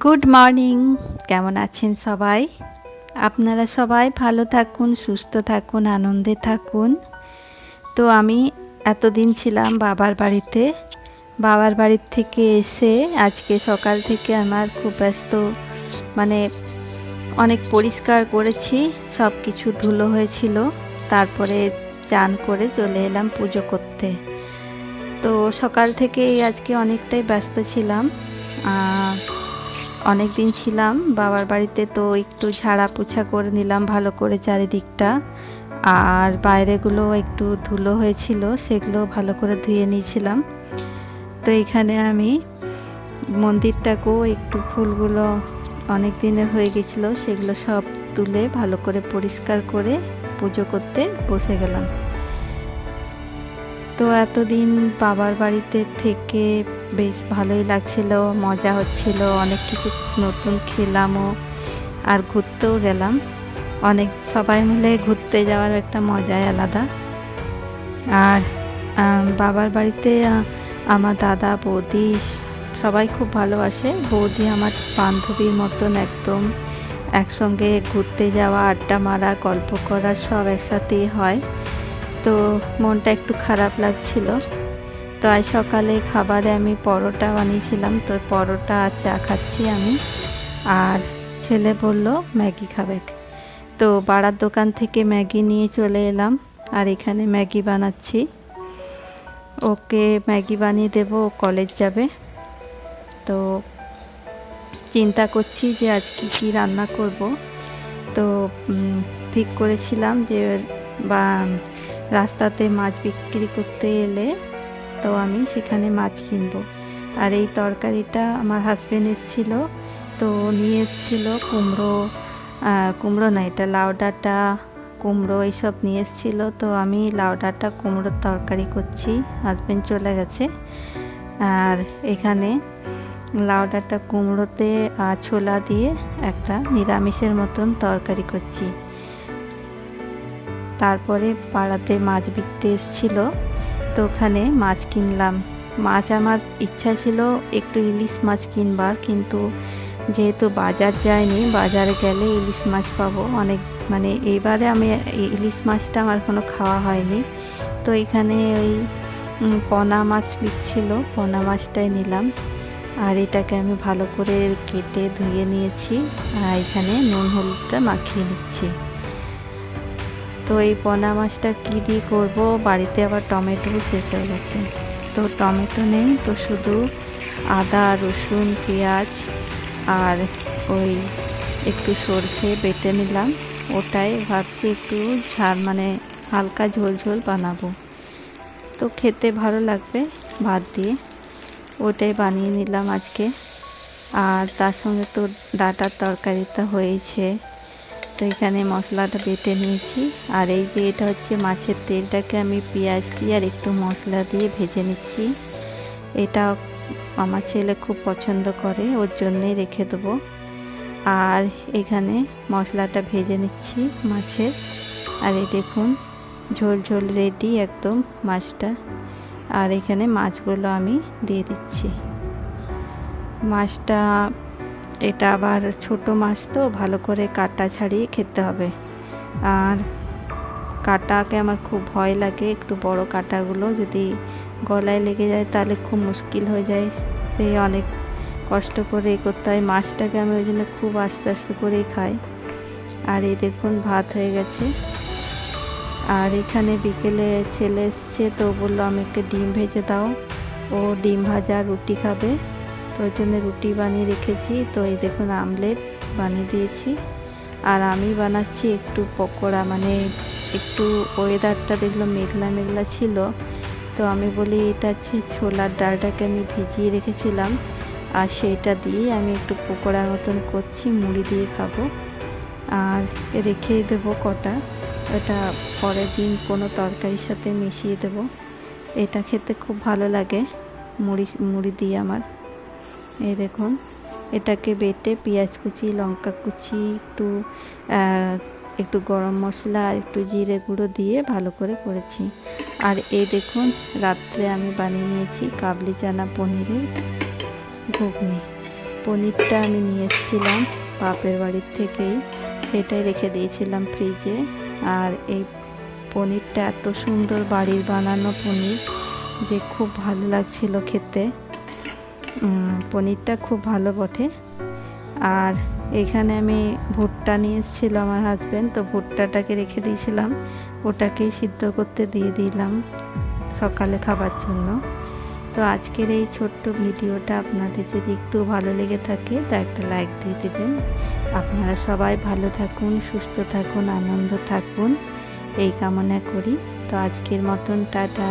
Good morning কেমন আছেন সবাই? আপনারা সবাই ভালো থাকুন, সুস্থ থাকুন, আনন্দে থাকুন। তো আমি এতদিন ছিলাম বাবার বাড়িতে। বাবার বাড়ির থেকে এসে আজকে সকাল থেকে আমার খুব ব্যস্ত মানে অনেক পরিষ্কার করেছি সব কিছু ধুলো হয়েছিল। তারপরে চান করে চলে এলাম পুজো করতে। তো সকাল থেকেই আজকে অনেকটাই ব্যস্ত ছিলাম। অনেক দিন ছিলাম, বাবার বাড়িতে তো একটু ঝাড়া পোছা করে নিলাম ভালো করে চারিদিকটা। আর বাইরেগুলো একটু ধুলো হয়েছিল, সেগুলো ভালো করে ধুয়ে নিয়েছিলাম। তো এখানে আমি মন্দিরটাকেও একটু ফুলগুলো অনেক দিনের হয়ে গেছিল, সেগুলো সব তুলে ভালো করে পরিষ্কার করে পুজো করতে বসে গেলাম। তো এতদিন বাবার বাড়িতে থেকে বেশ ভালোই লাগছিল, মজা হচ্ছিল, অনেক কিছু নতুন খেলামও আর ঘুরতেও গেলাম। অনেক সবাই মিলে ঘুরতে যাওয়ার একটা মজাই আলাদা। আর বাবার বাড়িতে আমার দাদা, বৌদি সবাই খুব ভালোবাসে। বৌদি আমার বান্ধবীর মতন একদম। একসঙ্গে ঘুরতে যাওয়া, আড্ডা মারা, গল্প করা সব একসাথেই হয়। তো মনটা একটু খারাপ লাগছিল। তো আজ সকালে খাবারে আমি পরোটা বানিয়েছিলাম। তো পরোটা আর চা খাচ্ছি আমি। আর ছেলে বলল, ম্যাগি খাবে তো পাড়ার দোকান থেকে ম্যাগি নিয়ে চলে এলাম। আর এখানে ম্যাগি বানাচ্ছি। ওকে ম্যাগি বানিয়ে দেবো, ও কলেজ যাবে। তো চিন্তা করছি যে আজকে কি রান্না করব। তো ঠিক করেছিলাম যে, বা, রাস্তাতে মাছ বিক্রি করতে এলে তো আমি সেখানে মাছ কিনবো। আর এই তরকারিটা আমার হাজব্যান্ড এসেছিল, তো নিয়ে এসেছিল কুমড়ো কুমড়ো না, এটা লাউ ডাঁটা, কুমড়ো এইসব নিয়ে এসেছিল। তো আমি লাউ ডাঁটা, কুমড়োর তরকারি করছি হাজব্যান্ড চলে গেছে। আর এখানে লাউ ডাঁটা, কুমড়োতে ছোলা দিয়ে একটা নিরামিষের মতন তরকারি করছি। তারপরে পাড়াতে মাছ বিকতে এসছিল। তো ওখানে মাছ কিনলাম। মাছ আমার ইচ্ছা ছিল একটু ইলিশ মাছ কিনবার, কিন্তু যেহেতু বাজার যায়নি, বাজারে গেলে ইলিশ মাছ পাবো অনেক মানে এইবারে আমি ইলিশ মাছটা আমার কোনো খাওয়া হয়নি। তো এখানে ওই পোনা মাছ বিকছিল, পোনা মাছটাই নিলাম। আর এটাকে আমি ভালো করে কেটে ধুয়ে নিয়েছি। আর এখানে নুন হলুদটা মাখিয়ে নিচ্ছি। তো এই পোনা মাছটা কী দিয়ে করব? বাড়িতে আবার টমেটো শেষ হয়ে গেছে। তো টমেটো নেই, তো শুধু আদা, রসুন, পেঁয়াজ আর ওই একটু সর্ষে বেটে নিলাম। ওটাই ভাবছি একটু ঝাল মানে হালকা ঝোল ঝোল বানাবো। তো খেতে ভালো লাগবে ভাত দিয়ে। ওটাই বানিয়ে নিলাম আজকে। আর তার সঙ্গে তো ডাটার তরকারিটা হয়েছে। তো এখানে মশলাটা বেটে নিয়েছি। আর এই যে এটা হচ্ছে মাছের তেলটাকে আমি পেঁয়াজ দিয়ে আর একটু মশলা দিয়ে ভেজে নিচ্ছি। এটা আমার ছেলে খুব পছন্দ করে, ওর জন্যেই রেখে দেবো। আর এখানে মশলাটা ভেজে নিচ্ছি মাছের। আর এই দেখুন, ঝোল ঝোল রেডি একদম মাছটা। আর এখানে মাছগুলো আমি দিয়ে দিচ্ছি। মাছটা এটা আবার ছোট মাছ তো, ভালো করে কাটা ছাড়িয়ে খেতে হবে। আর কাটাকে আমার খুব ভয় লাগে, একটু বড় কাটাগুলো যদি গলায় লেগে যায় তাহলে খুব মুশকিল হয়ে যায়। সেই অনেক কষ্ট করে এ করতে হয়, মাছটাকে আমি ওই জন্য খুব আস্তে আস্তে করেই খাই। আর এই দেখুন, ভাত হয়ে গেছে। আর এখানে বিকেলে ছেলে এসছে, তো বলল, আমাকে ডিম ভেজে দাও। ও ডিম ভাজা রুটি খাবে। তো ওই জন্য রুটি বানিয়ে রেখেছি। তো এই দেখুন আমলেট বানিয়ে দিয়েছি। আর আমি বানাচ্ছি একটু পকোড়া মানে একটু ওয়েদারটা দেখল মেঘলা মেঘলা ছিল। তো আমি বলি, এটা হচ্ছে ছোলার ডালটাকে আমি ভিজিয়ে রেখেছিলাম। আর সেইটা দিয়ে আমি একটু পকোড়ার মতন করছি, মুড়ি দিয়ে খাব। আর রেখে দেবো কটা। ওটা পরের দিন কোনো তরকারির সাথে মিশিয়ে দেব। এটা খেতে খুব ভালো লাগে, মুড়ি মুড়ি দিয়ে আমার। এই দেখুন, এটাকে বেটে পেঁয়াজ কুচি, লঙ্কা কুচি, একটু একটু গরম মশলা আর একটু জিরে গুঁড়ো দিয়ে ভালো করে করেছি। আর এই দেখুন, রাত্রে আমি বানিয়ে নিয়েছি কাবলি চানা পনিরের ঘুগনি। পনিরটা আমি নিয়ে এসেছিলাম বাপের বাড়ির থেকেই, সেটাই রেখে দিয়েছিলাম ফ্রিজে। আর এই পনিরটা এত সুন্দর বাড়ির বানানো পনির, যে খুব ভালো লাগছিল খেতে। পনিরটা খুব ভালো বটে। আর এখানে আমি ভুট্টা নিয়ে এসেছিল আমার হাজব্যান্ড তো ভুট্টাটাকে রেখে দিয়েছিলাম। ওটাকেই সিদ্ধ করতে দিয়ে দিলাম সকালে খাবার জন্য। তো আজকের এই ছোট্ট ভিডিওটা আপনাদের যদি একটু ভালো লেগে থাকে, তা একটা লাইক দিয়ে দেবেন। আপনারা সবাই ভালো থাকুন, সুস্থ থাকুন, আনন্দ থাকুন, এই কামনা করি। তো আজকের মতন, টাটা।